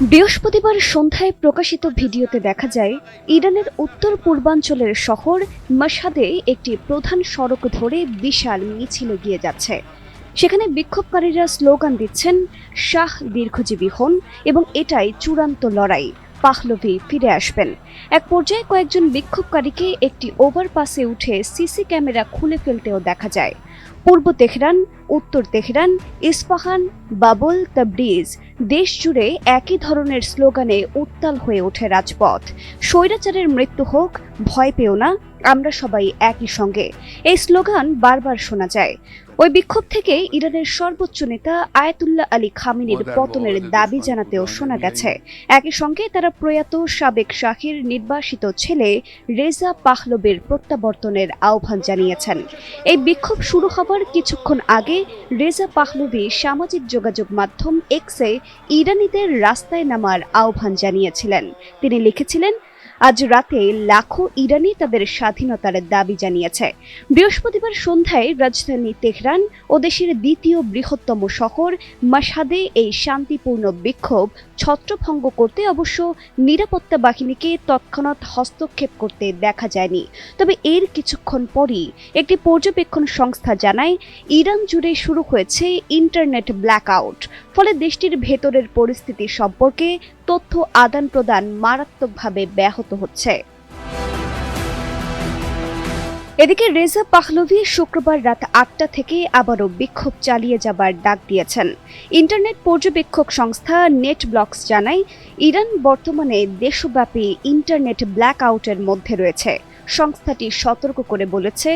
বৃহস্পতিবার সন্ধ্যায় প্রকাশিত ভিডিওতে দেখা যায়, ইরানের উত্তর পূর্বাঞ্চলের শহর মাসাদে একটি প্রধান সড়ক ধরে বিশাল মিছিল গিয়ে যাচ্ছে। সেখানে বিক্ষোভকারীরা স্লোগান দিচ্ছেন, শাহ দীর্ঘজীবী হন এবং এটাই চূড়ান্ত লড়াই। পাহলভি ফিরে আসবেন। এক পর্যায়ে কয়েকজন বিক্ষোভকারীকে একটি ওভারপাসে উঠে সিসি ক্যামেরা খুলে ফেলতেও দেখা যায়। পূর্ব তেহরান, উত্তর তেহরান, ইস্পাহান, বাবুল, তাবরিজ, দেশ জুড়ে একই ধরনের স্লোগানে উত্তাল হয়ে ওঠে রাজপথ। স্বৈরাচারের মৃত্যু হোক, ভয় পেও না, আমরা সবাই একই সঙ্গে। এই স্লোগান বারবার শোনা যায়। ওই বিক্ষোভ থেকে ইরানের সর্বোচ্চ নেতা আয়াতুল্লাহ আলী খামিনির পতনের দাবি জানাতেও শোনা গেছে। একই সঙ্গে তারা প্রয়াত সাবেক শাহির নির্বাসিত ছেলে রেজা পাহলবের প্রত্যাবর্তনের আহ্বান জানিয়েছেন। এই বিক্ষোভ শুরু হবার কিছুক্ষণ আগে রেজা পাহলভি সামাজিক যোগাযোগ মাধ্যম এক্সে ইরানিদের রাস্তায় নামার আহ্বান জানিয়েছিলেন। তিনি লিখেছিলেন আজ রাতে লাখো ইরানি তাদের স্বাধীনতার দাবি জানিয়েছে। বৃহস্পতিবার সন্ধ্যায় রাজধানী তেহরান ও দেশের দ্বিতীয় বৃহত্তম শহর মাসাদে এই শান্তিপূর্ণ বিক্ষোভ ছত্রভঙ্গ করতে অবশ্য নিরাপত্তা বাহিনীকে তৎক্ষণাৎ হস্তক্ষেপ করতে দেখা যায়নি। তবে এর কিছুক্ষণ পরই একটি পর্যবেক্ষণ সংস্থা জানায়, ইরান জুড়ে শুরু হয়েছে ইন্টারনেট ব্ল্যাকআউট। ফলে দেশটির ভেতরের পরিস্থিতি সম্পর্কে তথ্য আদান প্রদান মারাত্মকভাবে ব্যাহত হচ্ছে। এদিকে রেজা পাহলভি শুক্রবার রাত আটটা থেকে আবারও বিক্ষোভ চালিয়ে যাবার ডাক দিয়েছেন। ইন্টারনেট পর্যবেক্ষক সংস্থা নেট ব্লকস জানায়, ইরান বর্তমানে দেশব্যাপী ইন্টারনেট ব্ল্যাক আউটের মধ্যে রয়েছে। সংস্থাটি সতর্ক করে বলেছে,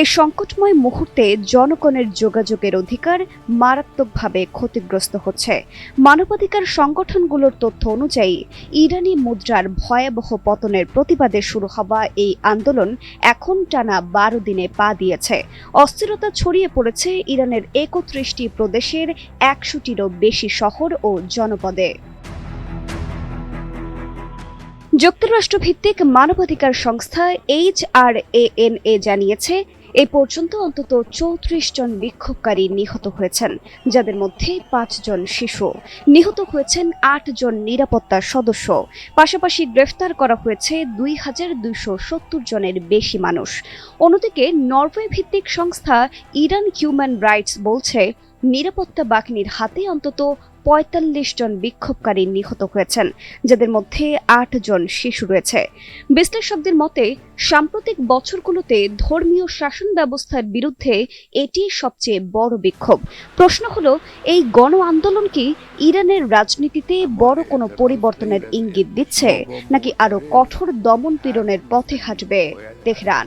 এই সংকটময় মুহূর্তে জনগণের যোগাযোগের অধিকার মারাত্মকভাবে ক্ষতিগ্রস্ত হচ্ছে। মানবাধিকার সংগঠনগুলোর তথ্য অনুযায়ী, ইরানি মুদ্রার ভয়াবহ পতনের প্রতিবাদে শুরু হওয়া এই আন্দোলন এখন টানা বারো দিনে পা দিয়েছে। অস্থিরতা ছড়িয়ে পড়েছে ইরানের একত্রিশটি প্রদেশের একশোটিরও বেশি শহর ও জনপদে। যুক্তরাষ্ট্র ভিত্তিক মানবাধিকার সংস্থা এইচ আর এন এ জানিয়েছে, এ পর্যন্ত অন্তত চৌত্রিশ জন বিক্ষোভকারী নিহত হয়েছেন, যাদের মধ্যে পাঁচজন শিশু। নিহত হয়েছেন আট জন নিরাপত্তা সদস্য। পাশাপাশি গ্রেফতার করা হয়েছে দুই হাজার দুইশো সত্তর জনের বেশি মানুষ। অন্যদিকে নরওয়ে ভিত্তিক সংস্থা ইরান হিউম্যান রাইটস বলছে নিরাপত্তা বাহিনীর হাতে অন্তত পঁয়তাল্লিশ জন বিক্ষোভকারী নিহত হয়েছেন, যাদের মধ্যে আট জন শিশু রয়েছে। বিশ্লেষকদের মতে, সাম্প্রতিক বছরগুলোতে ধর্মীয় শাসন ব্যবস্থার বিরুদ্ধে এটি সবচেয়ে বড় বিক্ষোভ। প্রশ্ন হলো, এই গণ আন্দোলন কি ইরানের রাজনীতিতে বড় কোনো পরিবর্তনের ইঙ্গিত দিচ্ছে, নাকি আরও কঠোর দমন পীড়নের পথে হাঁটবে? তেহরান।